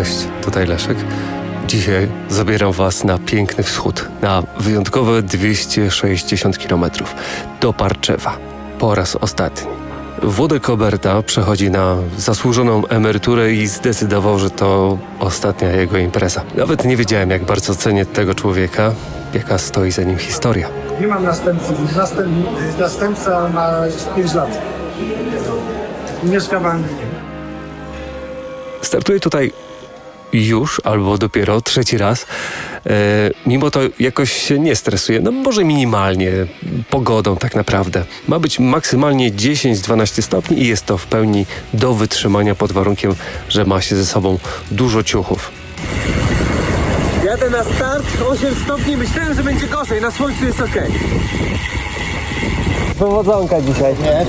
Cześć, tutaj Leszek. Dzisiaj zabieram Was na piękny wschód, na wyjątkowe 260 km do Parczewa. Po raz ostatni. Włodek Koberta przechodzi na zasłużoną emeryturę i zdecydował, że to ostatnia jego impreza. Nawet nie wiedziałem, jak bardzo cenię tego człowieka, jaka stoi za nim historia. Nie mam następcy. Następ, następca ma 5 lat. Mieszka w Anglii. Startuję tutaj już albo dopiero trzeci raz. E, mimo to jakoś się nie stresuję. No może minimalnie, pogodą tak naprawdę. Ma być maksymalnie 10-12 stopni i jest to w pełni do wytrzymania pod warunkiem, że ma się ze sobą dużo ciuchów. Jadę na start, 8 stopni, myślałem, że będzie gorzej, na słońcu jest ok. Powodzonka dzisiaj. Nie.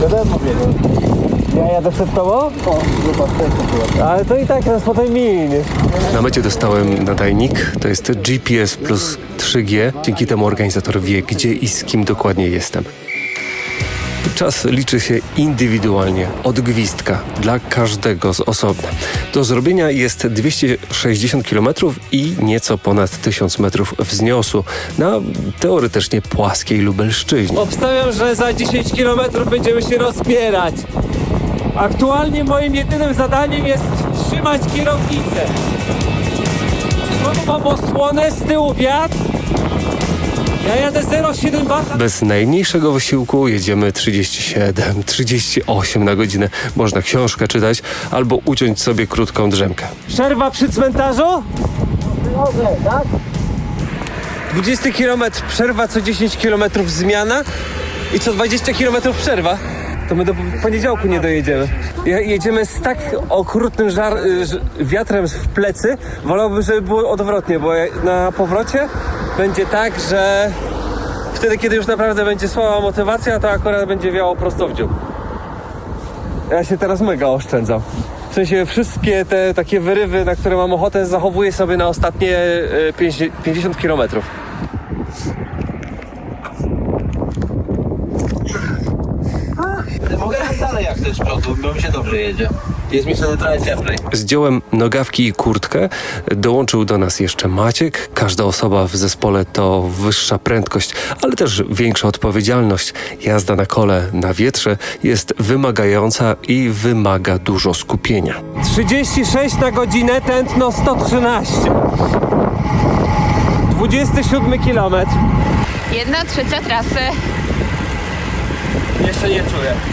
Wiadomo, Ja jadę przed tobą? O, Ale to i tak nas potem minie. Na mecie dostałem nadajnik, to jest GPS plus 3G. Dzięki temu organizator wie, gdzie i z kim dokładnie jestem. Czas liczy się indywidualnie, od gwizdka, dla każdego z osobna. Do zrobienia jest 260 km i nieco ponad 1000 metrów wzniosu na teoretycznie płaskiej Lubelszczyźnie. Obstawiam, że za 10 km będziemy się rozbierać. Aktualnie moim jedynym zadaniem jest trzymać kierownicę. Z przodu mam osłonę, z tyłu wiatr. Ja jadę 0,7 W. Bez najmniejszego wysiłku jedziemy 37, 38 na godzinę. Można książkę czytać albo uciąć sobie krótką drzemkę. Przerwa przy cmentarzu? tak? 20 km przerwa, co 10 km zmiana i co 20 km przerwa. To my do poniedziałku nie dojedziemy. Je- Jedziemy z tak okrutnym żar, y, ż- wiatrem w plecy. Wolałbym, żeby było odwrotnie, bo na powrocie będzie tak, że wtedy, kiedy już naprawdę będzie słaba motywacja, to akurat będzie wiało prosto w dziób. Ja się teraz mega oszczędzam. W sensie wszystkie te takie wyrywy, na które mam ochotę, zachowuję sobie na ostatnie e, 50 50 kilometrów. Mogę jechać dalej jak chcesz z przodu, bo mi się dobrze jedzie. Jest mi wtedy trochę cieplej. Zdjąłem nogawki i kurtkę. Dołączył do nas jeszcze Maciek. Każda osoba w zespole to wyższa prędkość, ale też większa odpowiedzialność. Jazda na kole na wietrze jest wymagająca i wymaga dużo skupienia. 36 na godzinę, tętno 113. 27 kilometr. Jedna trzecia trasy. Jeszcze nie czuję.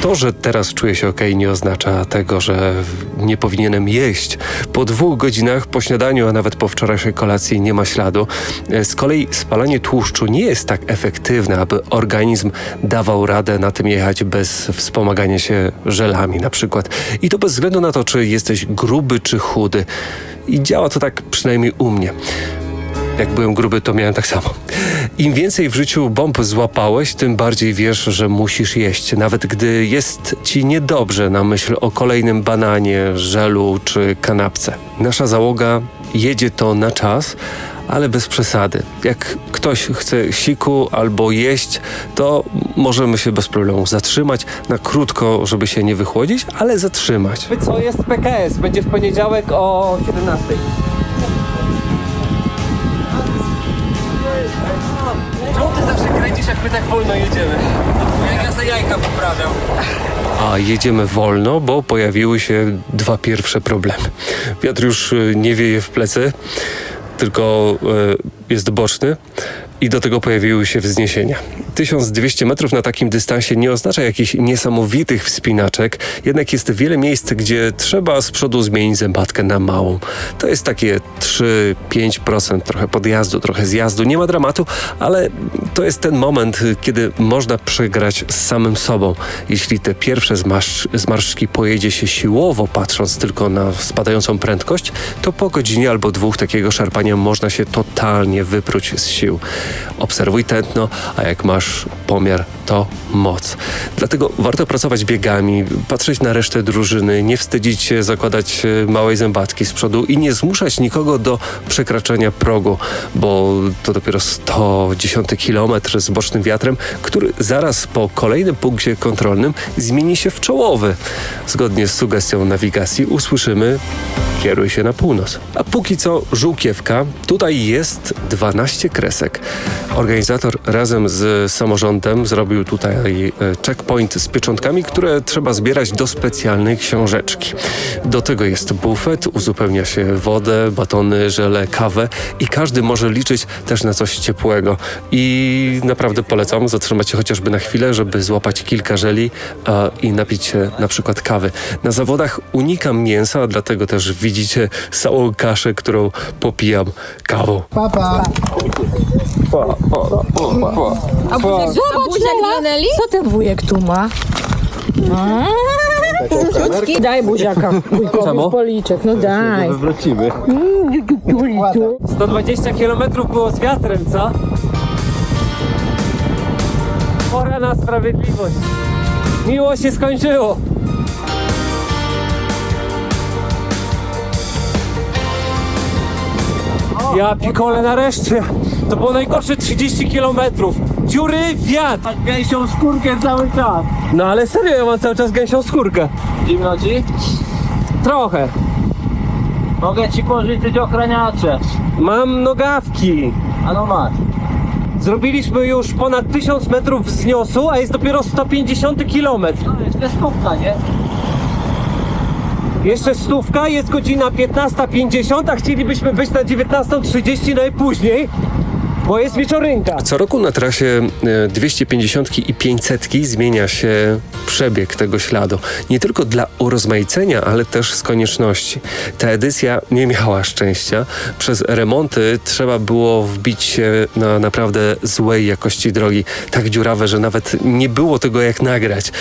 To, że teraz czuję się ok, nie oznacza tego, że nie powinienem jeść. Po dwóch godzinach po śniadaniu, a nawet po wczorajszej kolacji nie ma śladu. Z kolei spalanie tłuszczu nie jest tak efektywne, aby organizm dawał radę na tym jechać bez wspomagania się żelami na przykład. I to bez względu na to, czy jesteś gruby czy chudy. I działa to tak przynajmniej u mnie. Jak byłem gruby, to miałem tak samo. Im więcej w życiu bomb złapałeś, tym bardziej wiesz, że musisz jeść. Nawet gdy jest ci niedobrze na myśl o kolejnym bananie, żelu czy kanapce. Nasza załoga jedzie to na czas, ale bez przesady. Jak ktoś chce siku albo jeść, to możemy się bez problemu zatrzymać na krótko, żeby się nie wychłodzić, ale zatrzymać. Co jest PKS? Będzie w poniedziałek o 17. jak my tak wolno jedziemy? Jak ja za jajka poprawiam. A jedziemy wolno, bo pojawiły się dwa pierwsze problemy. Wiatr już y, nie wieje w plecy, tylko y, jest boczny i do tego pojawiły się wzniesienia. 1200 metrów na takim dystansie nie oznacza jakichś niesamowitych wspinaczek, jednak jest wiele miejsc, gdzie trzeba z przodu zmienić zębatkę na małą. To jest takie 3-5%, trochę podjazdu, trochę zjazdu. Nie ma dramatu, ale to jest ten moment, kiedy można przegrać z samym sobą. Jeśli te pierwsze zmarsz, zmarszczki pojedzie się siłowo, patrząc tylko na spadającą prędkość, to po godzinie albo dwóch takiego szarpania można się totalnie wypróć z sił. Obserwuj tętno, a jak masz pomiar to moc. Dlatego warto pracować biegami, patrzeć na resztę drużyny, nie wstydzić się zakładać e, małej zębatki z przodu i nie zmuszać nikogo do przekraczania progu, bo to dopiero 110 kilometr z bocznym wiatrem, który zaraz po kolejnym punkcie kontrolnym zmieni się w czołowy. Zgodnie z sugestią nawigacji usłyszymy kieruj się na północ. A póki co żółkiewka. Tutaj jest 12 kresek. Organizator razem z samorządem zrobił tutaj e, checkpoint z pieczątkami, które trzeba zbierać do specjalnej książeczki. Do tego jest bufet, uzupełnia się wodę, batony, żele, kawę i każdy może liczyć też na coś ciepłego. I naprawdę polecam zatrzymać się chociażby na chwilę, żeby złapać kilka żeli a, i napić się na przykład kawy. Na zawodach unikam mięsa, dlatego też widzicie całą kaszę, którą popijam kawą. A buziak dla Neli? Co ten wujek tu ma? Daj buziaka wujkowi policzek, no daj. Wrócimy. 120 km było z wiatrem, co? Pora na sprawiedliwość. Miło się skończyło. Ja pikole nareszcie. To było najgorsze 30 km. Dziury, wiatr. Gęsią skórkę cały czas. No ale serio, ja mam cały czas gęsią skórkę. Zimno ci? Trochę. Mogę ci pożyczyć ochraniacze. Mam nogawki. A no masz. Zrobiliśmy już ponad 1000 metrów wzniosu, a jest dopiero 150 kilometr. No jeszcze skupka, nie? Jeszcze stówka, jest godzina 15.50, a chcielibyśmy być na 19.30 najpóźniej, bo jest wieczorynka. Co roku na trasie e, 250 i 500 zmienia się przebieg tego śladu. Nie tylko dla urozmaicenia, ale też z konieczności. Ta edycja nie miała szczęścia. Przez remonty trzeba było wbić się na naprawdę złej jakości drogi. Tak dziurawe, że nawet nie było tego jak nagrać.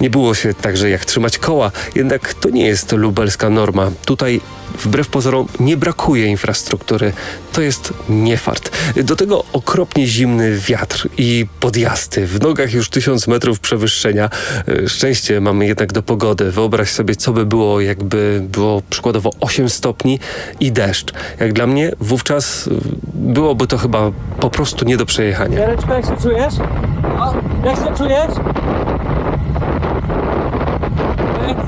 Nie było się także jak trzymać koła. Jednak to nie jest lubelska norma. Tutaj wbrew pozorom nie brakuje infrastruktury. To jest niefart. Do tego okropnie zimny wiatr i podjazdy. W nogach już tysiąc metrów przewyższenia. E, Szczęście mamy jednak do pogody. Wyobraź sobie, co by było, jakby było przykładowo 8 stopni i deszcz. Jak dla mnie wówczas y, byłoby to chyba po prostu nie do przejechania. Jareczko, jak się czujesz? Jak się czujesz? No jak chwilę odpocznę.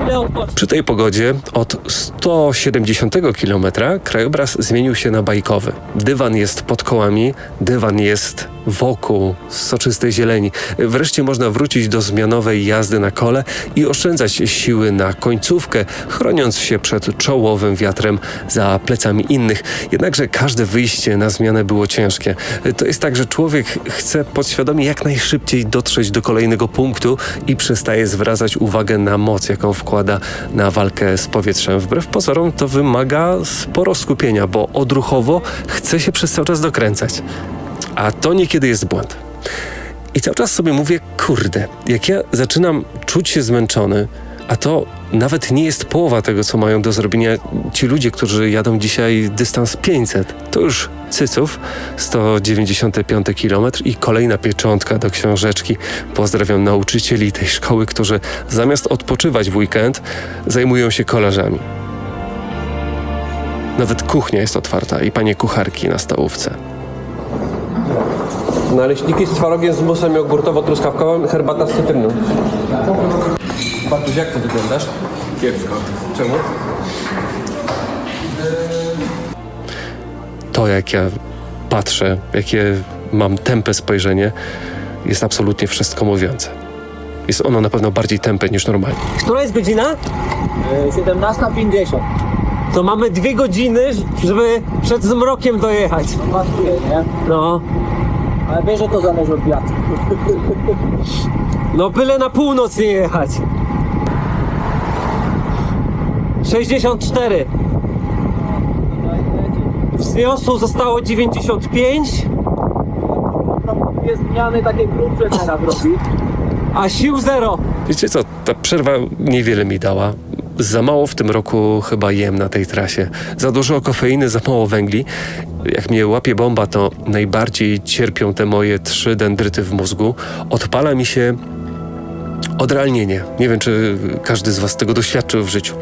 Przy tej pogodzie od 170 km krajobraz zmienił się na bajkowy. Dywan jest pod kołami, dywan jest wokół soczystej zieleni. Wreszcie można wrócić do zmianowej jazdy na kole i oszczędzać siły na końcówkę, chroniąc się przed czołowym wiatrem za plecami innych. Jednakże każde wyjście na zmianę było ciężkie. To jest tak, że człowiek chce podświadomie jak najszybciej dotrzeć do kolejnego punktu i przestaje zwracać uwagę na moc, jaką wkłada na walkę z powietrzem. Wbrew pozorom to wymaga sporo skupienia, bo odruchowo chce się przez cały czas dokręcać. A to niekiedy jest błąd. I cały czas sobie mówię, kurde, jak ja zaczynam czuć się zmęczony, a to nawet nie jest połowa tego, co mają do zrobienia ci ludzie, którzy jadą dzisiaj dystans 500. To już cyców, 195 km i kolejna pieczątka do książeczki. Pozdrawiam nauczycieli tej szkoły, którzy zamiast odpoczywać w weekend, zajmują się kolarzami. Nawet kuchnia jest otwarta i panie kucharki na stołówce. Naleśniki z twarogiem, z musem jogurtowo-truskawkowym, herbata z cytryną. Bartuś, jak to wyglądasz? Kiepsko. Czemu? To, jak ja patrzę, jakie mam tępe spojrzenie, jest absolutnie wszystko mówiące. Jest ono na pewno bardziej tępe niż normalnie. Która jest godzina? E, 17.50. To mamy dwie godziny, żeby przed zmrokiem dojechać. Pasuje, nie? No, Ale wiesz, że to zależy od wiatru. no byle na północ nie jechać. 64. Wzniosło zostało 95, Jest zmiany takie grubsze teraz robi. a sił zero. Wiecie co, ta przerwa niewiele mi dała. Za mało w tym roku chyba jem na tej trasie. Za dużo kofeiny, za mało węgli. Jak mnie łapie bomba, to najbardziej cierpią te moje trzy dendryty w mózgu. Odpala mi się odrealnienie. Nie wiem, czy każdy z Was tego doświadczył w życiu.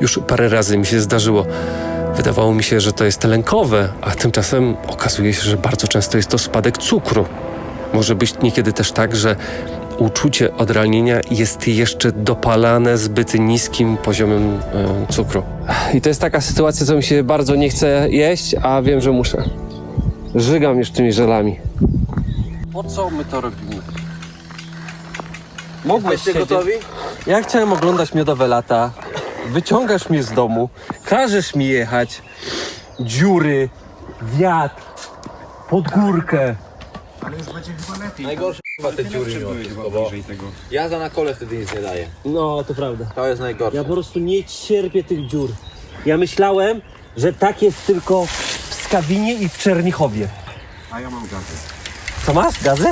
Już parę razy mi się zdarzyło. Wydawało mi się, że to jest lękowe, a tymczasem okazuje się, że bardzo często jest to spadek cukru. Może być niekiedy też tak, że uczucie odrealnienia jest jeszcze dopalane zbyt niskim poziomem e, cukru. I to jest taka sytuacja, co mi się bardzo nie chce jeść, a wiem, że muszę. Żygam już tymi żelami. Po co my to robimy? Mogłeś Jesteście siedzieć. gotowi? Ja chciałem oglądać miodowe lata. Wyciągasz mnie z domu, każesz mi jechać. Dziury, wiatr, pod górkę. Najgorsze chyba te dziury mimo wszystko, bo jazda na kole wtedy nic nie daje. No, to prawda. To jest najgorsze. Ja po prostu nie cierpię tych dziur. Ja myślałem, że tak jest tylko w Skawinie i w Czernichowie. A ja mam gazy. Co masz? Gazy?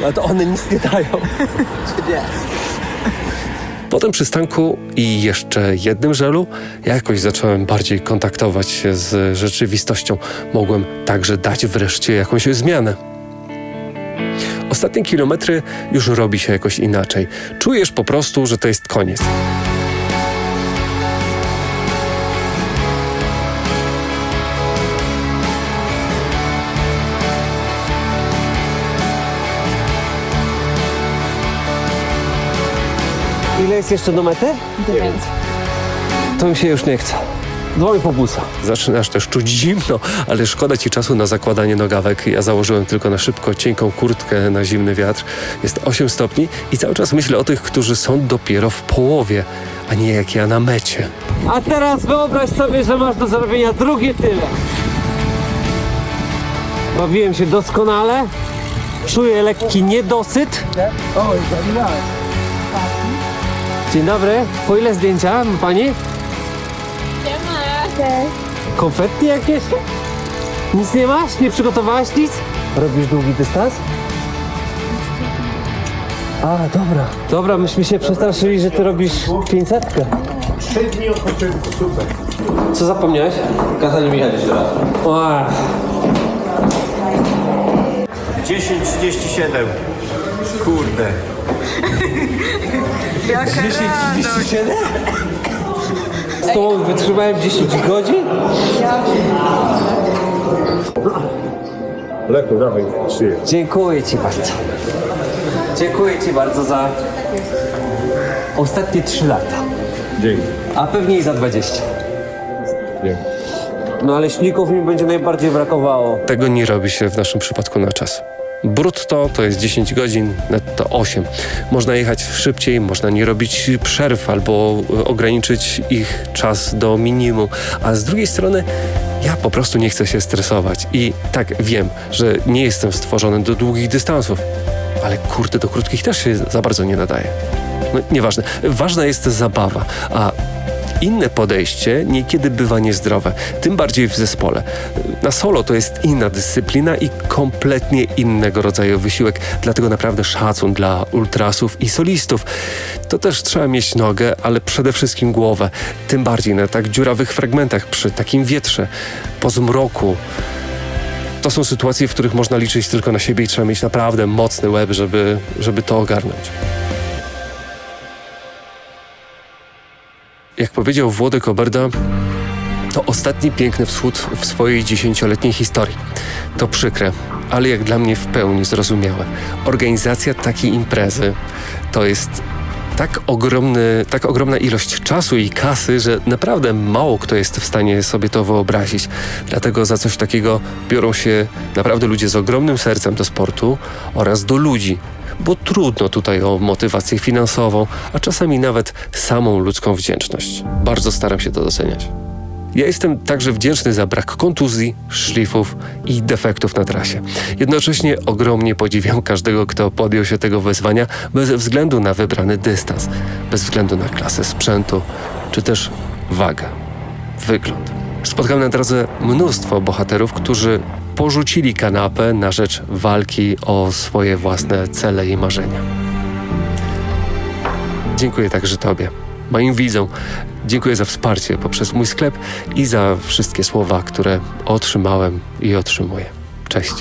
No to one nic nie dają. Po tym przystanku i jeszcze jednym żelu jakoś zacząłem bardziej kontaktować się z rzeczywistością. Mogłem także dać wreszcie jakąś zmianę. Ostatnie kilometry już robi się jakoś inaczej. Czujesz po prostu, że to jest koniec. Ile jest jeszcze do mety? Dziewięć. To mi się już nie chce. Dzwonię po busa. Zaczynasz też czuć zimno, ale szkoda ci czasu na zakładanie nogawek. Ja założyłem tylko na szybko cienką kurtkę na zimny wiatr. Jest 8 stopni i cały czas myślę o tych, którzy są dopiero w połowie, a nie jak ja na mecie. A teraz wyobraź sobie, że masz do zrobienia drugie tyle. Bawiłem się doskonale. Czuję lekki niedosyt. Oj. Dzień dobry. Po ile zdjęcia ma pani? Konfetti jakieś? Nic nie masz? Nie przygotowałaś nic? Robisz długi dystans? A, dobra. Dobra, myśmy się przestraszyli, że ty robisz 500. Trzy dni odpoczynku, super. Co zapomniałeś? Kazali mi jechać jeszcze raz. Ach, 10.37. Kurde. 37? Z tobą wytrzymałem 10 godzin? Leku, dawaj. Dziękuję ci bardzo. Dziękuję ci bardzo za ostatnie 3 lata. Dzięki. A pewnie i za 20. Dzięki. No ale śników mi będzie najbardziej brakowało. Tego nie robi się w naszym przypadku na czas. Brutto to jest 10 godzin, netto 8. Można jechać szybciej, można nie robić przerw albo e, ograniczyć ich czas do minimum, a z drugiej strony ja po prostu nie chcę się stresować i tak wiem, że nie jestem stworzony do długich dystansów, ale kurde, do krótkich też się za bardzo nie nadaje. No nieważne, ważna jest zabawa, a inne podejście niekiedy bywa niezdrowe, tym bardziej w zespole. Na solo to jest inna dyscyplina i kompletnie innego rodzaju wysiłek, dlatego naprawdę szacun dla ultrasów i solistów. To też trzeba mieć nogę, ale przede wszystkim głowę, tym bardziej na tak dziurawych fragmentach, przy takim wietrze, po zmroku. To są sytuacje, w których można liczyć tylko na siebie i trzeba mieć naprawdę mocny łeb, żeby, żeby to ogarnąć. Jak powiedział Włodek Oberda, to ostatni piękny wschód w swojej dziesięcioletniej historii. To przykre, ale jak dla mnie w pełni zrozumiałe. Organizacja takiej imprezy to jest tak, ogromny, tak ogromna ilość czasu i kasy, że naprawdę mało kto jest w stanie sobie to wyobrazić. Dlatego za coś takiego biorą się naprawdę ludzie z ogromnym sercem do sportu oraz do ludzi, bo trudno tutaj o motywację finansową, a czasami nawet samą ludzką wdzięczność. Bardzo staram się to doceniać. Ja jestem także wdzięczny za brak kontuzji, szlifów i defektów na trasie. Jednocześnie ogromnie podziwiam każdego, kto podjął się tego wyzwania bez względu na wybrany dystans, bez względu na klasę sprzętu, czy też wagę, wygląd. Spotkałem na drodze mnóstwo bohaterów, którzy porzucili kanapę na rzecz walki o swoje własne cele i marzenia. Dziękuję także Tobie, moim widzom. Dziękuję za wsparcie poprzez mój sklep i za wszystkie słowa, które otrzymałem i otrzymuję. Cześć.